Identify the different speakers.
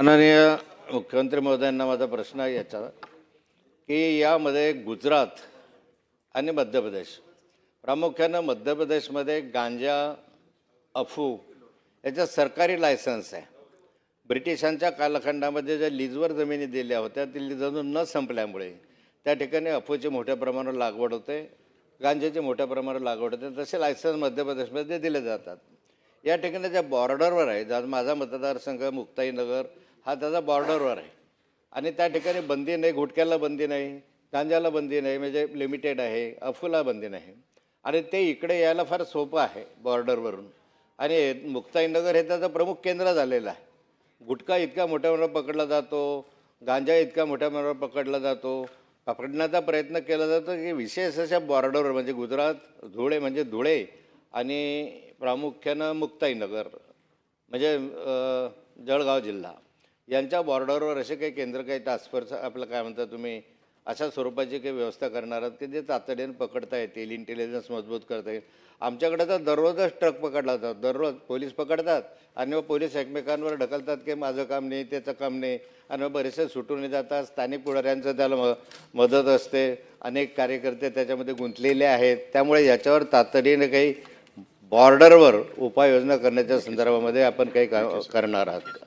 Speaker 1: माननीय मुख्यमंत्री महोदयांना माझा प्रश्न आहे याचा की यामध्ये गुजरात आणि मध्य प्रदेश प्रामुख्यानं मध्य प्रदेशमध्ये गांजा अफू याच्या सरकारी लायसन्स आहे. ब्रिटिशांच्या कालखंडामध्ये ज्या लीजवर जमिनी दिल्या होत्या ती लीज अजून न संपल्यामुळे त्या ठिकाणी अफूची मोठ्या प्रमाणावर लागवड होते गांजाची मोठ्या प्रमाणावर लागवड होते तसे लायसन्स मध्य प्रदेशमध्ये दिले जातात. या ठिकाणी ज्या बॉर्डरवर आहे ज्या माझा मतदारसंघ मुक्ताईनगर हा त्याचा बॉर्डरवर आहे. आणि त्या ठिकाणी बंदी नाही गुटख्याला बंदी नाही गांजाला बंदी नाही म्हणजे लिमिटेड आहे अफूला बंदी नाही. आणि ते इकडे यायला फार सोपं आहे बॉर्डरवरून. आणि मुक्ताईनगर हे त्याचं प्रमुख केंद्र झालेलं आहे. गुटखा इतका मोठ्या प्रमाणावर पकडला जातो गांजा इतका मोठ्या प्रमाणावर पकडला जातो. पकडण्याचा प्रयत्न केला जातो की विशेष अशा बॉर्डरवर म्हणजे गुजरात धुळे म्हणजे धुळे आणि प्रामुख्यानं मुक्ताईनगर म्हणजे जळगाव जिल्हा. यांच्या बॉर्डरवर असे काही केंद्र काही टास्कफोर्स आपलं काय म्हणता तुम्ही अशा स्वरूपाची काही व्यवस्था करणार आहात की जे तातडीने पकडता येतील इंटेलिजन्स मजबूत करता येईल? आमच्याकडे तर दररोजच ट्रक पकडला जातो. दररोज पोलीस पकडतात आणि मग पोलीस एकमेकांवर ढकलतात की माझं काम नाही त्याचं काम नाही. आणि मग बरेचसे सुटून जातात. स्थानिक पुढाऱ्यांचं त्याला म मदत असते. अनेक कार्यकर्ते त्याच्यामध्ये गुंतलेले आहेत. त्यामुळे याच्यावर तातडीने काही बॉर्डरवर उपाययोजना करण्याच्या संदर्भामध्ये आपण काही का- करणार आहात. का